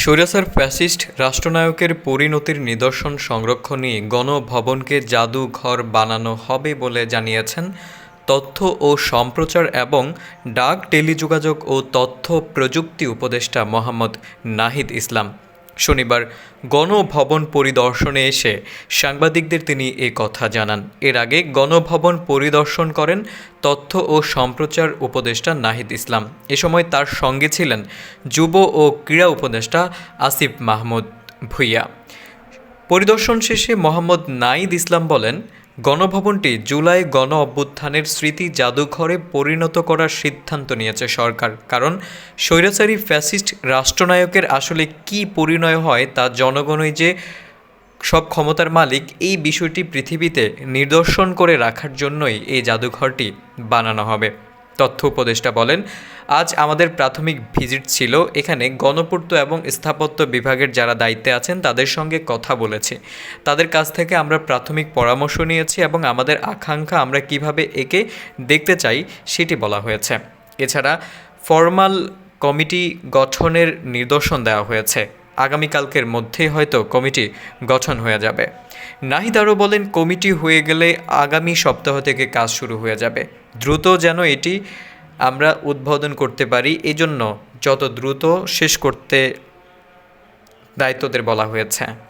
স্বৈরাচার ফ্যাসিস্ট রাষ্ট্রনায়কের পরিণতির নিদর্শন সংরক্ষণে গণভবনকে জাদুঘর বানানো হবে বলে জানিয়েছেন তথ্য ও সম্প্রচার এবং ডাক টেলিযোগাযোগ ও তথ্য প্রযুক্তি উপদেষ্টা মোহাম্মদ নাহিদ ইসলাম। শনিবার গণভবন পরিদর্শনে এসে সাংবাদিকদের তিনি এ কথা জানান। এর আগে গণভবন পরিদর্শন করেন তথ্য ও সম্প্রচার উপদেষ্টা নাহিদ ইসলাম। এ সময় তার সঙ্গে ছিলেন যুব ও ক্রীড়া উপদেষ্টা আসিফ মাহমুদ ভুইয়া। পরিদর্শন শেষে মোহাম্মদ নাইদ ইসলাম বলেন গণভবনটি জুলাই গণ অভ্যুত্থানের স্মৃতি জাদুঘরে পরিণত করার সিদ্ধান্ত নিয়েছে সরকার। কারণ স্বৈরাচারী ফ্যাসিস্ট রাষ্ট্রনায়কের আসলে কি পরিণয় হয় তা জনগণই যে সব ক্ষমতার মালিক, এই বিষয়টি পৃথিবীতে নিদর্শন করে রাখার জন্যই এই জাদুঘরটি বানানো হবে। তথ্য উপদেষ্টা বলেন, আজ আমাদের প্রাথমিক ভিজিট ছিল। এখানে গণপূর্ত এবং স্থাপত্য বিভাগের যারা দায়িত্বে আছেন, তাদের সঙ্গে কথা বলেছি। তাদের কাছ থেকে আমরা প্রাথমিক পরামর্শ নিয়েছি এবং আমাদের আকাঙ্ক্ষা আমরা কীভাবে একে দেখতে চাই সেটি বলা হয়েছে। এছাড়া ফর্মাল কমিটি গঠনের নির্দেশন দেওয়া হয়েছে। আগামীকালকের মধ্যেই হয়তো কমিটি গঠন হয়ে যাবে। নাহিদ আরও বলেন, কমিটি হয়ে গেলে আগামী সপ্তাহ থেকে কাজ শুরু হয়ে যাবে। দ্রুত যেন এটি আমরা উদ্বোধন করতে পারি, এজন্য যত দ্রুত শেষ করতে দায়িত্বদের বলা হয়েছে।